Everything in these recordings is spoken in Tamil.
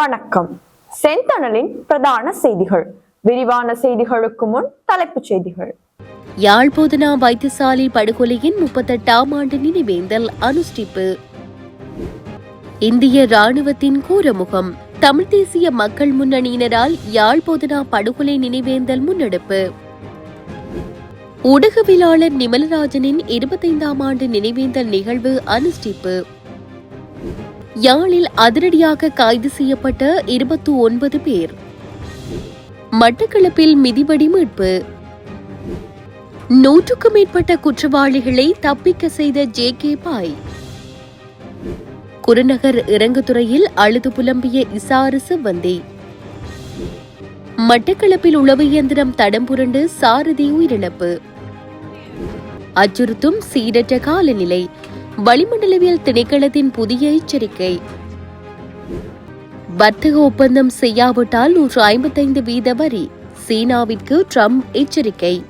வணக்கம். செந்தணலின் பிரதான செய்திகள். விரிவான செய்திகளுக்கு முன் தலைப்புச் செய்திகள். யாழ்போதனா வைத்தியசாலை படுகொலையின் முப்பத்தெட்டாம் ஆண்டு நினைவேந்தல் அனுஷ்டிப்பு. இந்திய ராணுவத்தின் கூரமுகம் தமிழ் தேசிய மக்கள் முன்னணியினரால் யாழ்போதனா படுகொலை நினைவேந்தல் முன்னெடுப்பு. ஊடகவியலாளர் நிமலராஜனின் இருபத்தைந்தாம் ஆண்டு நினைவேந்தல் நிகழ்வு அனுஷ்டிப்பு. யாழில் அதிரடியாக கைது செய்யப்பட்ட இருபத்தி ஒன்பது பேர். மட்டக்களப்பில் மிதிவடி மீட்பு. நூற்றுக்கும் மேற்பட்ட குற்றவாளிகளை தப்பிக்க செய்த ஜே கே பாய். குருநகர் இறங்குதுறையில் அழுது புலம்பிய இசாறு சிவந்தி மட்டக்களப்பில் உளவு இயந்திரம் தடம் புரண்டு சாரதி உயிரிழப்பு. அச்சுறுத்தும் சீரற்ற காலநிலை. வளிமண்டலவியல் திணைக்களத்தின் புதிய எச்சரிக்கை. வர்த்தக ஒப்பந்தம் செய்யாவிட்டால் நூற்று ஐம்பத்தைந்து வீத வரி சீனாவிற்கு ட்ரம்ப் எச்சரிக்கை.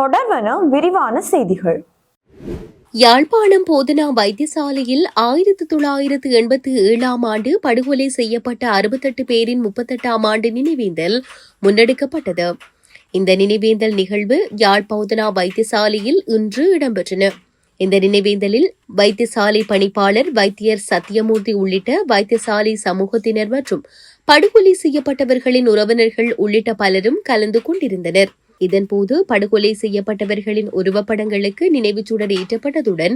தொடர்வன விரிவான செய்திகள். யாழ்ப்பாணம் போதனா வைத்தியசாலையில் ஆயிரத்து தொள்ளாயிரத்து எண்பத்தி ஏழாம் ஆண்டு படுகொலை செய்யப்பட்ட அறுபத்தெட்டு பேரின் முப்பத்தெட்டாம் ஆண்டு நினைவேந்தல் முன்னெடுக்கப்பட்டது. இந்த நினைவேந்தல் நிகழ்வு யாழ் போதனா வைத்தியசாலையில் இன்று இடம்பெற்றன. இந்த நினைவேந்தலில் வைத்தியசாலை பணிப்பாளர் வைத்தியர் சத்தியமூர்த்தி உள்ளிட்ட வைத்தியசாலை சமூகத்தினர் மற்றும் படுகொலை செய்யப்பட்டவர்களின் உறவினர்கள் உள்ளிட்ட பலரும் கலந்து கொண்டிருந்தனர். இதன்போது படுகொலை செய்யப்பட்டவர்களின் உருவப்படங்களுக்கு நினைவுச்சுடர் ஏற்றப்பட்டதுடன்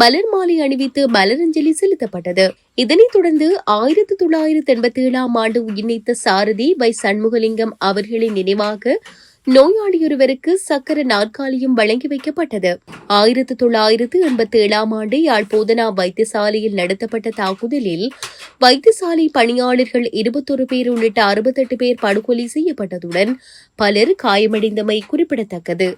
மலர் மாலை அணிவித்து மலரஞ்சலி செலுத்தப்பட்டது. இதனைத் தொடர்ந்து ஆயிரத்தி தொள்ளாயிரத்தி எண்பத்தி ஏழாம் ஆண்டு உயிர்நீத்த சாரதி வை சண்முகலிங்கம் அவர்களின் நினைவாக நோயாளியொருவருக்கு சக்கர நாற்காலியும் வழங்கி வைக்கப்பட்டது. ஆயிரத்தி தொள்ளாயிரத்து எண்பத்தி ஏழாம் ஆண்டு யாழ் போதனா வைத்தியசாலையில் நடத்தப்பட்ட தாக்குதலில் வைத்தியசாலை பணியாளர்கள் இருபத்தொரு பேர் உள்ளிட்ட அறுபத்தெட்டு பேர் படுகொலை செய்யப்பட்டதுடன் பலர் காயமடைந்தமை குறிப்பிடத்தக்கது.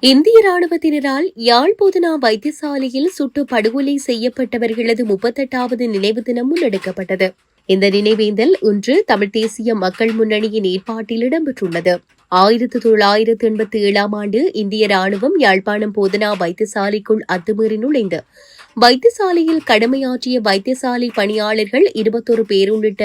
இந்திய ராணுவத்தினரால் யாழ் போதனா வைத்தியசாலையில் சுட்டு படுகொலை செய்யப்பட்டவர்களது முப்பத்தெட்டாவது நினைவு தினம் முன்னெடுக்கப்பட்டது. இந்த நினைவேந்தல் இன்று தமிழ் தேசிய மக்கள் முன்னணியின் ஏற்பாட்டில் இடம்பெற்றுள்ளது. ஆயிரத்து தொள்ளாயிரத்து எண்பத்தி ஏழாம் ஆண்டு இந்திய ராணுவம் யாழ்ப்பாணம் போதனா வைத்தியசாலைக்குள் அத்துமீறி நுழைந்து வைத்தியசாலையில் கடமையாற்றிய வைத்தியசாலை பணியாளர்கள் இருபத்தொரு பேர் உள்ளிட்ட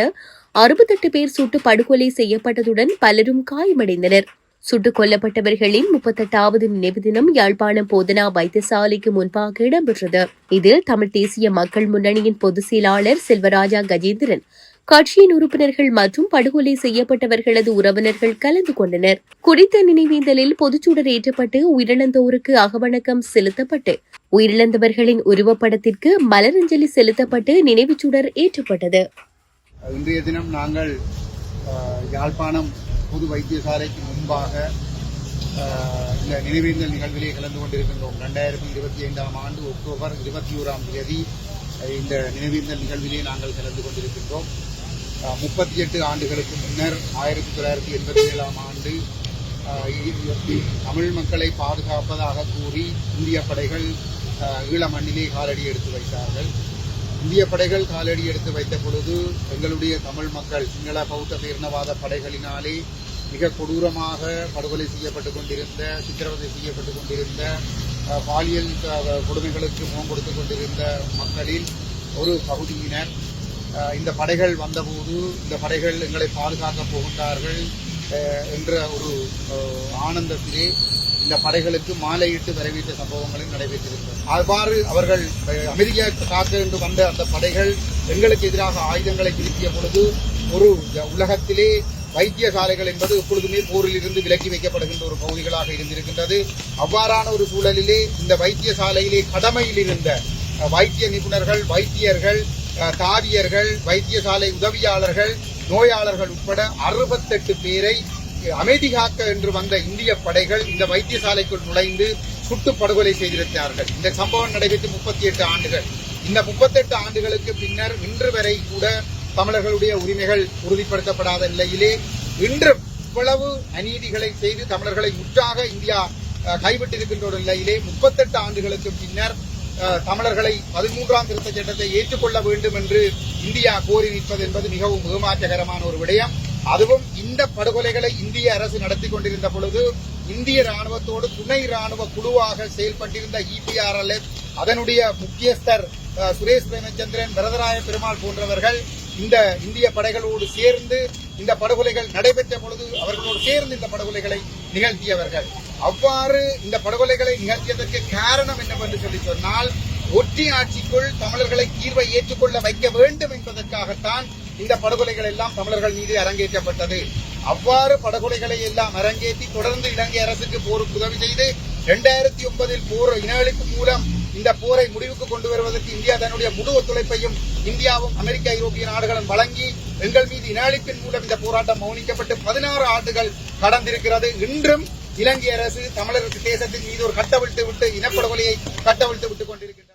அறுபத்தெட்டு பேர் சுட்டு படுகொலை செய்யப்பட்டதுடன் பலரும் காயமடைந்தனர். சுட்டுக் கொல்லப்பட்டவர்களின் முப்பத்தெட்டாவது நினைவு தினம் யாழ்ப்பாணம் போதனா வைத்தியசாலைக்கு முன்பாக இடம்பெற்றது. இதில் தமிழ் தேசிய மக்கள் முன்னணியின் பொதுச் செயலாளர் செல்வராஜா கஜேந்திரன் கட்சியின் உறுப்பினர்கள் மற்றும் படுகொலை செய்யப்பட்டவர்களது உறவினர்கள் கலந்து கொண்டனர். குறித்த நினைவேந்தலில் பொதுச்சுடர் ஏற்றப்பட்டு உயிரிழந்தோருக்கு அகவணக்கம் செலுத்தப்பட்டு உயிரிழந்தவர்களின் உருவப்படத்திற்கு மலரஞ்சலி செலுத்தப்பட்டு நினைவுச்சுடர் ஏற்றப்பட்டது. இன்றைய தினம் நாங்கள் யாழ்ப்பாணம் பொது வைத்தியசாலைக்கு முன்பாக இந்த நினைவேந்தல் நிகழ்விலே கலந்து கொண்டிருக்கின்றோம். ரெண்டாயிரத்தி இருபத்தி ஐந்தாம் ஆண்டு அக்டோபர் இருபத்தி ஓராம் தேதி இந்த நினைவேந்தல் நிகழ்விலே நாங்கள் கலந்து கொண்டிருக்கின்றோம். முப்பத்தி எட்டு ஆண்டுகளுக்கு முன்னர் ஆயிரத்தி தொள்ளாயிரத்தி எண்பத்தி ஏழாம் ஆண்டு தமிழ் மக்களை பாதுகாப்பதாக கூறி இந்திய படைகள் ஈழ மண்ணிலே காலடி எடுத்து வைத்தார்கள். இந்திய படைகள் காலடி எடுத்து வைத்த பொழுது எங்களுடைய தமிழ் மக்கள் சிங்கள பௌத்த பேரினவாத படைகளினாலே மிக கொடூரமாக படுகொலை செய்யப்பட்டு கொண்டிருந்த சித்திரவதை செய்யப்பட்டு கொண்டிருந்த பாலியல் கொடுமைகளுக்கு முகம் கொடுத்து கொண்டிருந்த மக்களில் ஒரு பகுதியினர் இந்த படைகள் வந்தபோது இந்த படைகள் எங்களை பாதுகாக்கப் போகின்றார்கள் என்ற ஒரு ஆனந்தத்திலே இந்த படைகளுக்கு மாலையிட்டு வரவேற்ற சம்பவங்களும் நடைபெற்றிருக்கிறது அவ்வாறு அவர்கள் அமைதியை காக்க என்று வந்த அந்த படைகள் எங்களுக்கு எதிராக ஆயுதங்களை திருப்பிய பொழுது ஒரு உலகத்திலே வைத்தியசாலைகள் என்பது எப்பொழுதுமே போரில் இருந்து விலக்கி வைக்கப்படுகின்ற ஒரு பகுதிகளாக இருந்திருக்கின்றது. அவ்வாறான ஒரு சூழலிலே இந்த வைத்தியசாலையிலே கடமையில் இருந்த வைத்திய நிபுணர்கள் வைத்தியர்கள் தாதியர்கள் வைத்தியசாலை உதவியாளர்கள் நோயாளர்கள் உட்பட அறுபத்தெட்டு பேரை அமைதி காக்க என்று வந்த இந்திய படைகள் இந்த வைத்தியசாலைக்குள் நுழைந்து சுட்டு படுகொலை செய்திருக்கிறார்கள். இந்த சம்பவம் நடைபெற்று முப்பத்தி எட்டு ஆண்டுகள். இந்த முப்பத்தெட்டு ஆண்டுகளுக்கு பின்னர் இன்று வரை கூட தமிழர்களுடைய உரிமைகள் உறுதிப்படுத்தப்படாத நிலையிலே இன்று இவ்வளவு அநீதிகளை செய்து தமிழர்களை முற்றாக இந்தியா கைவிட்டிருக்கின்ற ஒரு நிலையிலே முப்பத்தெட்டு ஆண்டுகளுக்கு பின்னர் தமிழர்களை பதிமூன்றாம் திருத்த சட்டத்தை ஏற்றுக்கொள்ள வேண்டும் என்று இந்தியா கோரி நிற்பது என்பது மிகவும் ஏமாற்றகரமான ஒரு விடயம். அதுவும் இந்த படுகொலைகளை இந்திய அரசு நடத்தி கொண்டிருந்த பொழுது இந்திய ராணுவத்தோடு துணை ராணுவ குழுவாக செயல்பட்டிருந்த இபிஆர்எல்எஃப் அதனுடைய முக்கியஸ்தர் சுரேஷ் பிரேமச்சந்திரன் வரதராய பெருமாள் போன்றவர்கள் இந்த இந்திய படைகளோடு சேர்ந்து இந்த படுகொலைகள் நடைபெற்ற பொழுது அவர்களோடு சேர்ந்து இந்த படுகொலைகளை நிகழ்த்தியவர்கள். அவ்வாறு இந்த படுகொலைகளை நிகழ்த்தியதற்கு காரணம் என்னவென்று சொல்லி சொன்னால் ஒற்றி ஆட்சிக்குள் தமிழர்களை தீர்வை ஏற்றுக்கொள்ள வைக்க வேண்டும் என்பதற்காகத்தான் இந்த படுகொலைகள் எல்லாம் தமிழர்கள் மீது அரங்கேற்றப்பட்டது. அவ்வாறு படுகொலைகளை எல்லாம் அரங்கேற்றி தொடர்ந்து இலங்கை அரசுக்கு போருக்கு உதவி செய்து இரண்டாயிரத்தி ஒன்பதில் போர் இனஅழிப்பு மூலம் இந்த போரை முடிவுக்கு கொண்டு வருவதற்கு இந்தியா தன்னுடைய முழு ஒத்துழைப்பையும் இந்தியாவும் அமெரிக்க ஐரோப்பிய நாடுகளும் வழங்கி எங்கள் மீது இனஅழிப்பின் மூலம் இந்த போராட்டம் மௌனிக்கப்பட்டு பதினாறு ஆண்டுகள் கடந்திருக்கிறது. இன்றும் இலங்கை அரசு தமிழர் தேசத்தின் மீது ஒரு கட்டவிழ்த்து விட்டு இனப்படுகொலையை கட்டவிழ்த்து விட்டுக் கொண்டிருக்கிறது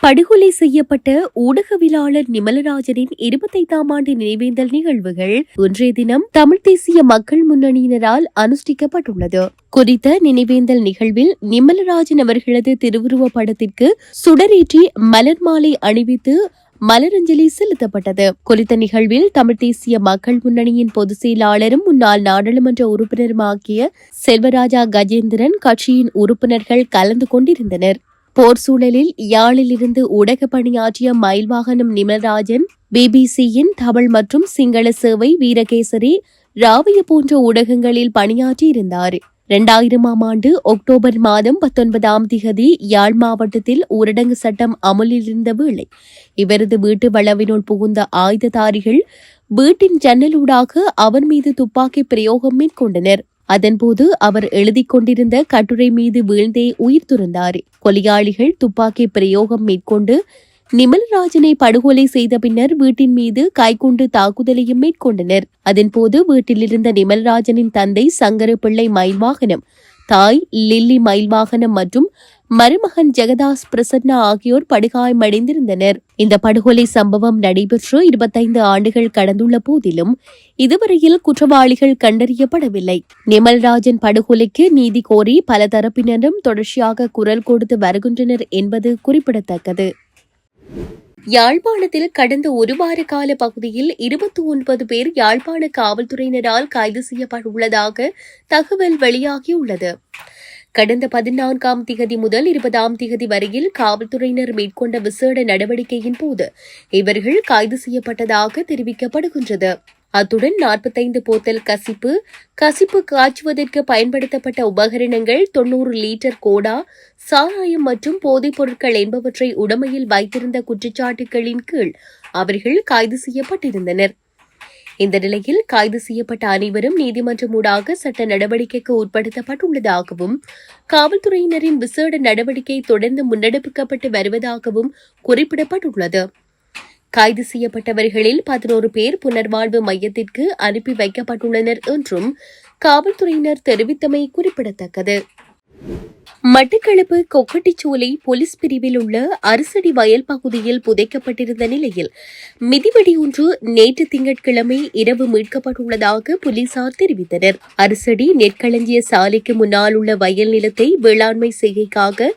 படுகொலை செய்யப்பட்ட ஊடகவியலாளர் நிமலராஜனின் இருபத்தைந்தாம் ஆண்டு நினைவேந்தல் நிகழ்வுகள் இன்றைய தினம் தமிழ் தேசிய மக்கள் முன்னணியினரால் அனுஷ்டிக்கப்பட்டுள்ளது. குறித்த நினைவேந்தல் நிகழ்வில் நிமலராஜன் அவர்களது திருவுருவ படத்திற்கு சுடரேற்றி மலர் மாலை அணிவித்து மலரஞ்சலி செலுத்தப்பட்டது. குறித்த நிகழ்வில் தமிழ் தேசிய மக்கள் முன்னணியின் பொதுச் செயலாளரும் முன்னாள் நாடாளுமன்ற உறுப்பினருமாகிய செல்வராஜா கஜேந்திரன் கட்சியின் உறுப்பினர்கள் கலந்து கொண்டிருந்தனர். போர் சூழலில் யாழிலிருந்து ஊடக பணியாற்றிய மயில்வாகனம் நிமலராஜன் பிபிசியின் தமிழ் மற்றும் சிங்கள சேவை வீரகேசரி ராவய போன்ற ஊடகங்களில் பணியாற்றியிருந்தார். இரண்டாயிரமாம் ஆண்டு அக்டோபர் மாதம் பத்தொன்பதாம் திகதி யாழ் மாவட்டத்தில் ஊரடங்கு சட்டம் அமலில் இருந்த வேளை. இவரது வீட்டு வளவினுள் புகுந்த ஆயுததாரிகள் வீட்டின் ஜன்னலூடாக அவர் மீது துப்பாக்கி பிரயோகம் மேற்கொண்டனர். அதன்போது அவர் எழுதிக் கொண்டிருந்த கட்டுரை மீது வீழ்ந்தே உயிர் துறந்தார். கொலையாளிகள் துப்பாக்கி பிரயோகம் மேற்கொண்டு நிமலராஜனை படுகொலை செய்த பின்னர் வீட்டின் மீது கைக்குண்டு தாக்குதலையும் மேற்கொண்டனர். அதன்போது வீட்டிலிருந்த நிமலராஜனின் தந்தை சங்கர பிள்ளை மயில்வாகனம் தாய் லில்லி மயில்வாகனம் மற்றும் மருமகன் ஜெகதாஸ் பிரசன்னா ஆகியோர் படுகாயமடைந்திருந்தனர். இந்த படுகொலை சம்பவம் நடைபெற்று இருபத்தைந்து ஆண்டுகள் கடந்துள்ள போதிலும் இதுவரையில் குற்றவாளிகள் கண்டறியப்படவில்லை. நிமல்ராஜன் படுகொலைக்கு நீதி கோரி பல தரப்பினரும் தொடர்ச்சியாக குரல் கொடுத்து வருகின்றனர் என்பது குறிப்பிடத்தக்கது. யாழ்ப்பாணத்தில் கடந்த ஒரு வார கால பகுதியில் இருபத்தி ஒன்பது பேர் யாழ்ப்பாண காவல்துறையினரால் கைது செய்யப்பட்டுள்ளதாக தகவல் வெளியாகியுள்ளது. கடந்த பதினான்காம் திகதி முதல் இருபதாம் திகதி வரையில் காவல்துறையினர் மேற்கொண்ட விசேட நடவடிக்கையின் போது இவர்கள் கைது செய்யப்பட்டதாக தெரிவிக்கப்படுகின்றது. அத்துடன் நாற்பத்தைந்து போத்தல் கசிப்பு கசிப்பு காய்ச்சுவதற்கு பயன்படுத்தப்பட்ட உபகரணங்கள் தொன்னூறு லீட்டர் கோடா சாராயம் மற்றும் போதைப் பொருட்கள் என்பவற்றை உடமையில் வைத்திருந்த குற்றச்சாட்டுகளின் கீழ் அவர்கள் கைது செய்யப்பட்டிருந்தனர். இந்த நிலையில் கைது செய்யப்பட்ட அனைவரும் நீதிமன்றம் ஊடாக சட்ட நடவடிக்கைக்கு உட்படுத்தப்பட்டுள்ளதாகவும் காவல்துறையினரின் விசேட நடவடிக்கை தொடர்ந்து முன்னெடுக்கப்பட்டு வருவதாகவும் குறிப்பிடப்பட்டுள்ளது. கைது செய்யப்பட்டவர்களில் பதினோரு பேர் புனர்வாழ்வு மையத்திற்கு அனுப்பி வைக்கப்பட்டுள்ளனர் என்றும் காவல்துறையினர் தெரிவித்தமை குறிப்பிடத்தக்கது. மட்டக்களப்பு கொக்கட்டிச்சோலை போலீஸ் பிரிவில் உள்ள அரசடி வயல் பகுதியில் புதைக்கப்பட்டிருந்த நிலையில் மிதிவெடி ஒன்று நேற்று திங்கட்கிழமை இரவு மீட்கப்பட்டுள்ளதாக போலீசார் தெரிவித்தனர். அரசடி நெற்களஞ்சிய சாலைக்கு முன்னால் உள்ள வயல் நிலத்தை வேளாண்மை செய்கைக்காக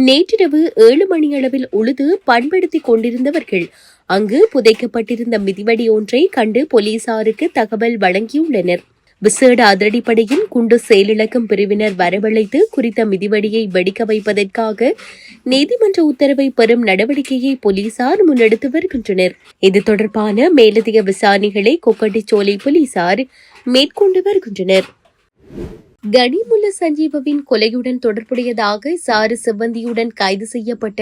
நேற்றிரவு ஏழு மணியளவில் உழுது பண்படுத்திக் கொண்டிருந்தவர்கள் அங்கு புதைக்கப்பட்டிருந்த மிதிவடி ஒன்றை கண்டு போலீசாருக்கு தகவல் வழங்கியுள்ளனர். விசேட அதிரடிப்படையின் குண்டு செயலிழக்கும் பிரிவினர் வரவழைத்து குறித்த மிதிவடியை வெடிக்க வைப்பதற்காக நீதிமன்ற உத்தரவை பெறும் நடவடிக்கையை போலீசார் முன்னெடுத்து வருகின்றனர். இது தொடர்பான மேலதிக விசாரணைகளை கொக்கட்டிச்சோலை போலீசார் மேற்கொண்டு வருகின்றனர். கனிமுல்ல சஞ்சீவவின் கொலையுடன் தொடர்புடையதாக சாரு செவ்வந்தியுடன் கைது செய்யப்பட்ட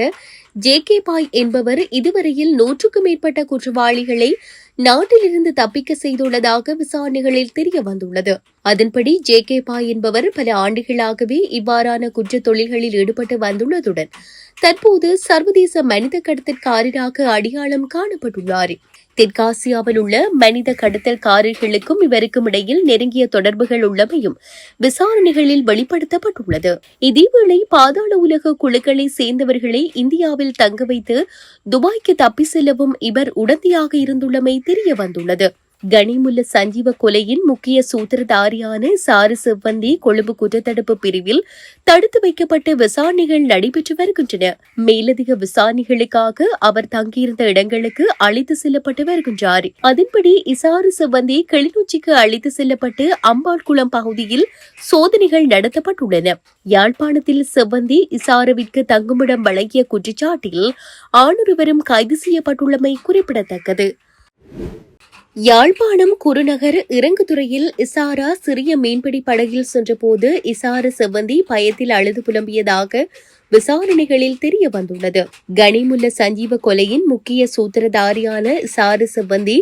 ஜே கே பாய் என்பவர் இதுவரையில் நூற்றுக்கும் மேற்பட்ட குற்றவாளிகளை நாட்டிலிருந்து தப்பிக்க செய்துள்ளதாக விசாரணைகளில் தெரிய வந்துள்ளது அதன்படி ஜே கே பாய் என்பவர் பல ஆண்டுகளாகவே இவ்வாறான குற்ற தொழில்களில் ஈடுபட்டு வந்துள்ளதுடன் தற்போது சர்வதேச மனித கடத்திற்காரராக அடையாளம் காணப்பட்டுள்ளார். தெற்காசியாவில் உள்ள மனித கடத்தல் காரர்களுக்கும் இவருக்கும் இடையில் நெருங்கிய தொடர்புகள் உள்ளமையும் விசாரணைகளில் வெளிப்படுத்தப்பட்டுள்ளது. இதேவேளை பாதாள உலக குழுக்களை சேர்ந்தவர்களை இந்தியாவில் தங்க வைத்து துபாய்க்கு தப்பி செல்லவும் இவர் உடந்தையாக இருந்துள்ளமை தெரிய வந்துள்ளது கனிமுல்ல சஞ்சீவ கொலையின் முக்கிய சூத்திரதாரியான சாரு செவ்வந்தி கொழும்பு குற்றத்தடுப்பு பிரிவில் தடுத்து வைக்கப்பட்டு விசாரணைகள் நடைபெற்று வருகின்றன. மேலதிக விசாரணைகளுக்காக அவர் தங்கியிருந்த இடங்களுக்கு அழைத்து செல்லப்பட்டு வருகின்றார். அதன்படி இசாரு செவ்வந்தி கிளிநொச்சிக்கு அழைத்து செல்லப்பட்டு அம்பாள்குளம் பகுதியில் சோதனைகள் நடத்தப்பட்டுள்ளன. யாழ்ப்பாணத்தில் செவ்வந்தி இசாருவிற்கு தங்குமிடம் வழங்கிய குற்றச்சாட்டில் ஆணொருவரும் கைது செய்யப்பட்டுள்ளமை குறிப்பிடத்தக்கது. யாழ்ப்பாணம் குருநகர் இறங்குதுறையில் இசாரா சிறிய மீன்பிடி படகில் சென்றபோது இசார செவ்வந்தி பயத்தில் அழுது புலம்பியதாக விசாரணைகளில் தெரிய வந்துள்ளது. கனிமுல்ல சஞ்சீவ கொலையின் முக்கிய சூத்திரதாரியான இசாரு செவ்வந்தி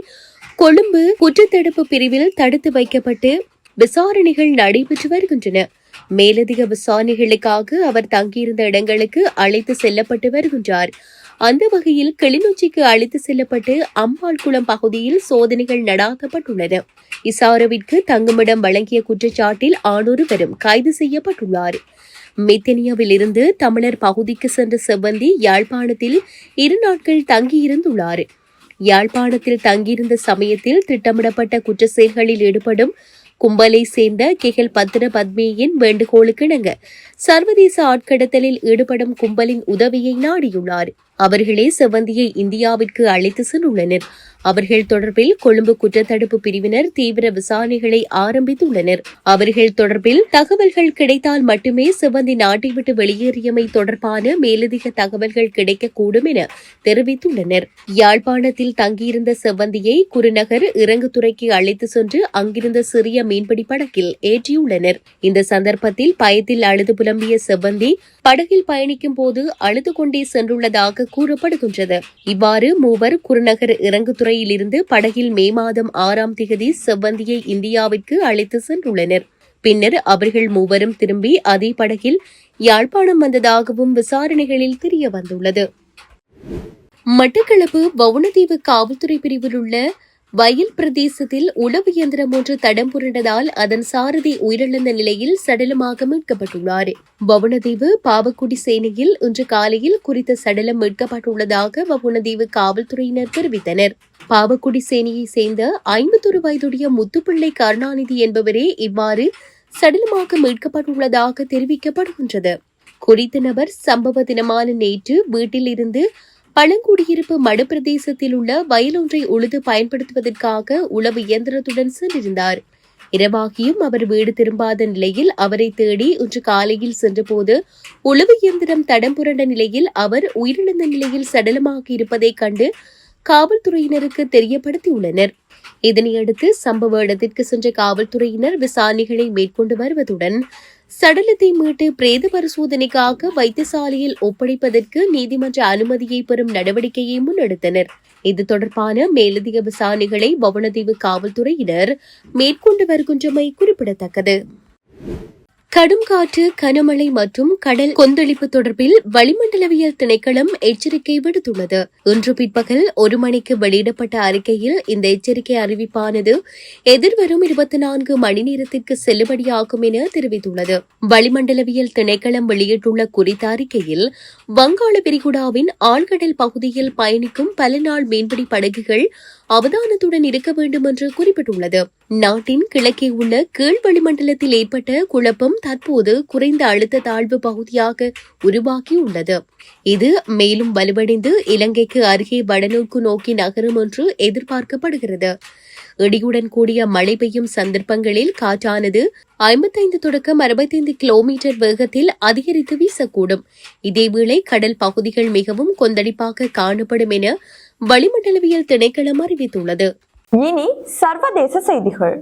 கொழும்பு குற்றத்தடுப்பு பிரிவில் தடுத்து வைக்கப்பட்டு விசாரணைகள் நடைபெற்று வருகின்றன. மேலதிக விசாரணைகளுக்காக அவர் தங்கியிருந்த இடங்களுக்கு அழைத்து செல்லப்பட்டு வருகின்றார். அந்த வகையில் கிளிநொச்சிக்கு அழைத்து செல்லப்பட்டு அம்பாள்குளம் பகுதியில் சோதனைகள் நடாத்தப்பட்டுள்ளன இசாரவிற்கு தங்குமிடம் வழங்கிய குற்றச்சாட்டில் ஆணொருவரும் கைது செய்யப்பட்டுள்ளார். மெத்தனியாவில் இருந்து தமிழர் பகுதிக்கு சென்ற செவ்வந்தி யாழ்ப்பாணத்தில் இரு நாட்கள் தங்கியிருந்துள்ளார். யாழ்ப்பாணத்தில் தங்கியிருந்த சமயத்தில் திட்டமிடப்பட்ட குற்ற செயல்களில் ஈடுபடும் கும்பலை சேர்ந்த கெகல் பத்திர பத்மியின் வேண்டுகோளுக்கிணங்க சர்வதேச ஆட்கடத்தலில் ஈடுபடும் கும்பலின் உதவியை நாடியுள்ளார். அவர்களே செவந்தியை இந்தியாவிற்கு அழைத்து சென்றுள்ளனர். அவர்கள் தொடர்பில் கொழும்பு குற்றத்தடுப்பு பிரிவினர் தீவிர விசாரணைகளை ஆரம்பித்துள்ளனர். அவர்கள் தொடர்பில் தகவல்கள் கிடைத்தால் மட்டுமே செவ்வந்தி நாட்டை விட்டு வெளியேறியமை தொடர்பான மேலதிக தகவல்கள் கிடைக்கக்கூடும் என தெரிவித்துள்ளனர். யாழ்ப்பாணத்தில் தங்கியிருந்த செவ்வந்தியை குருநகர் இறங்குத்துறைக்கு அழைத்து சென்று அங்கிருந்த சிறிய மீன்பிடி படகில் ஏற்றியுள்ளனர். இந்த சந்தர்ப்பத்தில் பயத்தில் அழுது புலம்பிய செவ்வந்தி படகில் பயணிக்கும் போது அழுது கொண்டே சென்றுள்ளதாக கூறப்படுகின்றது. இவ்வாறு மூவர் குருநகர் இறங்குதுறையில் இருந்து படகில் மே மாதம் ஆறாம் திகதி செவ்வந்தியை இந்தியாவிற்கு அழைத்து சென்றுள்ளனர். பின்னர் அவர்கள் மூவரும் திரும்பி அதே படகில் யாழ்ப்பாணம் வந்ததாகவும் விசாரணைகளில் தெரிய வந்துள்ளது மட்டக்களப்பு வவுனதீவு காவல்துறை பிரிவில் உள்ள வயல் பிரதேசத்தில் உழவு இயந்திரம் ஒன்று தடம் புரண்டதால் அதன் சாரதி உயிரிழந்த நிலையில் சடலமாக மீட்கப்பட்டுள்ளார். வவுணதீவு பாவக்குடி சேனையில் இன்று காலையில் குறித்த சடலம் மீட்கப்பட்டுள்ளதாக வவுணதீவு காவல்துறையினர் தெரிவித்தனர். பாவக்குடி சேனையை சேர்ந்த ஐம்பத்தொரு வயதுடைய முத்துப்பிள்ளை கருணாநிதி என்பவரே இவ்வாறு சடலமாக மீட்கப்பட்டுள்ளதாக தெரிவிக்கப்படுகின்றது. குறித்த நபர் சம்பவ தினமான நேற்று வீட்டில் இருந்து பழங்குடியிருப்பு மடு பிரதேசத்தில் உள்ள வயலொன்றை உழுது பயன்படுத்துவதற்காக உளவு இயந்திரத்துடன் சென்றிருந்தார். இரவாகியும் அவர் வீடு திரும்பாத நிலையில் அவரை தேடி இன்று காலையில் சென்றபோது உளவு இயந்திரம் தடம் புரண்ட நிலையில் அவர் உயிரிழந்த நிலையில் சடலமாக இருப்பதைக் கண்டு காவல்துறையினருக்கு தெரியப்படுத்தியுள்ளனர். இதனையடுத்து சம்பவ இடத்திற்கு சென்ற காவல்துறையினர் விசாரணைகளை மேற்கொண்டு வருவதுடன் சடலத்தை மீட்டு பிரேத பரிசோதனைக்காக வைத்தியசாலையில் ஒப்படைப்பதற்கு நீதிமன்ற அனுமதியை பெறும் நடவடிக்கையை முன்னெடுத்தனர். இது தொடர்பான மேலதிக விசாரணைகளை பவனதீவு காவல்துறையினர் மேற்கொண்டு வருகின்றமை குறிப்பிடத்தக்கது. கடும் காற்று கனமழை மற்றும் கடல் கொந்தளிப்பு தொடர்பில் வளிமண்டலவியல் திணைக்களம் எச்சரிக்கை விடுத்துள்ளது. இன்று பிற்பகல் ஒரு மணிக்கு வெளியிடப்பட்ட அறிக்கையில் இந்த எச்சரிக்கை அறிவிப்பானது எதிர்வரும் இருபத்தி நான்கு மணி நேரத்திற்கு செல்லுபடியாகும் என தெரிவித்துள்ளது. வளிமண்டலவியல் திணைக்களம் வெளியிட்டுள்ள குறித்த அறிக்கையில் வங்காள விரிகுடாவின் ஆழ்கடல் பகுதியில் பயணிக்கும் பல நாள் மீன்பிடி படகுகள் அவதானத்துடன் இருக்க வேண்டும் என்று குறிப்பிட்டுள்ளது. நாட்டின் கிழக்கே உள்ள கீழ் வளிமண்டலத்தில் ஏற்பட்ட குழப்பம் தற்போது குறைந்த அழுத்த தாழ்வு பகுதியாக உருவாகியுள்ளது. இது மேலும் வலுவடைந்து இலங்கைக்கு அருகே வடநோக்கு நோக்கி நகரும் என்று எதிர்பார்க்கப்படுகிறது. இடியுடன் கூடிய மழை பெய்யும் சந்தர்ப்பங்களில் காற்றானது ஐம்பத்தைந்து தொடக்கம் அறுபத்தைந்து கிலோமீட்டர் வேகத்தில் அதிகரித்து வீசக்கூடும். இதேவேளை கடல் பகுதிகள் மிகவும் கொந்தளிப்பாக காணப்படும் என வளிமண்டலவியல் திணைக்களம் அறிவித்துள்ளது. இனி சர்வதேச செய்திகள்.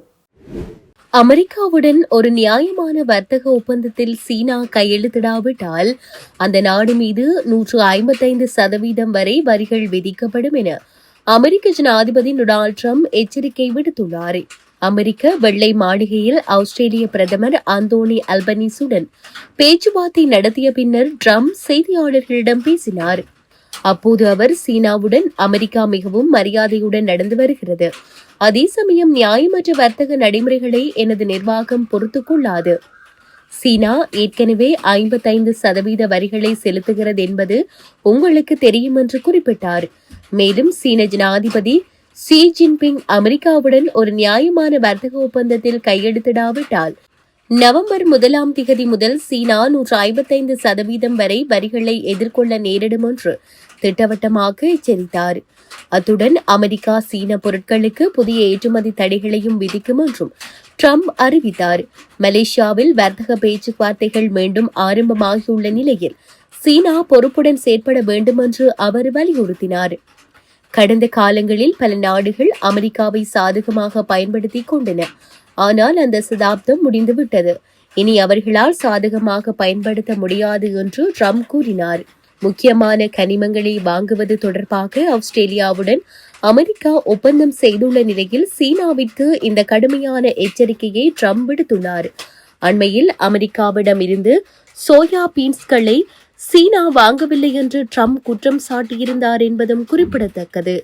அமெரிக்காவுடன் ஒரு நியாயமான வர்த்தக ஒப்பந்தத்தில் சீனா கையெழுத்திடாவிட்டால் அந்த நாடு மீது நூற்று ஐம்பத்தைந்து சதவீதம் வரை வரிகள் விதிக்கப்படும் என அமெரிக்க ஜனாதிபதி டொனால்ட் ட்ரம்ப் எச்சரிக்கை விடுத்துள்ளார். அமெரிக்க வெள்ளை மாளிகையில் ஆஸ்திரேலிய பிரதமர் அந்தோனி அல்பனீசுடன் பேச்சுவார்த்தை நடத்திய பின்னர் ட்ரம்ப் செய்தியாளர்களிடம் பேசினார். அப்போது அவர் சீனாவுடன் அமெரிக்கா மிகவும் மரியாதையுடன் நடந்து வருகிறது. அதே சமயம் நியாயமற்ற வர்த்தக நடைமுறைகளை எனது நிர்வாகம் பொறுத்துக்கொள்ளாது. சீனா ஏற்கனவே ஐம்பத்தைந்து சதவீத வரிகளை செலுத்துகிறது என்பது உங்களுக்கு தெரியும் என்று குறிப்பிட்டார். மேலும் சீன ஜனாதிபதி ஷி ஜின்பிங் அமெரிக்காவுடன் ஒரு நியாயமான வர்த்தக ஒப்பந்தத்தில் கையெழுத்திடாவிட்டால் நவம்பர் முதலாம் திகதி முதல் சீனா நூற்று ஐம்பத்தைந்து சதவீதம் வரை வரிகளை எதிர்கொள்ள நேரிடும் என்று திட்டவட்டமாக எச்சரித்தார். அத்துடன் அமெரிக்கா சீன பொருட்களுக்கு புதிய ஏற்றுமதி தடைகளையும் விதிக்கும் என்றும் ட்ரம்ப் அறிவித்தார். மலேசியாவில் வர்த்தக பேச்சுவார்த்தைகள் மீண்டும் ஆரம்பமாகியுள்ள நிலையில் சீனா பொறுப்புடன் செயற்பட வேண்டும் என்று அவர் வலியுறுத்தினார். கடந்த காலங்களில் பல நாடுகள் அமெரிக்காவை சாதகமாக பயன்படுத்தி கொண்டன. ஆனால் அந்த சதாப்தம் முடிந்துவிட்டது. இனி அவர்களால் சாதகமாக பயன்படுத்த முடியாது என்று ட்ரம்ப் கூறினார். முக்கியமான கனிமங்களை வாங்குவது தொடர்பாக ஆஸ்திரேலியாவுடன் அமெரிக்கா ஒப்பந்தம் செய்துள்ள நிலையில் சீனாவிற்கு இந்த கடுமையான எச்சரிக்கையை ட்ரம்ப் விடுத்துள்ளார். அண்மையில் அமெரிக்காவிடம் இருந்து சோயா பீன்ஸ்களை சீனா வாங்கவில்லை என்று ட்ரம்ப் குற்றம் சாட்டியிருந்தார் என்பதும் குறிப்பிடத்தக்கது.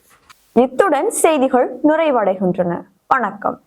இத்துடன் செய்திகள் நிறைவடைகின்றன. வணக்கம்.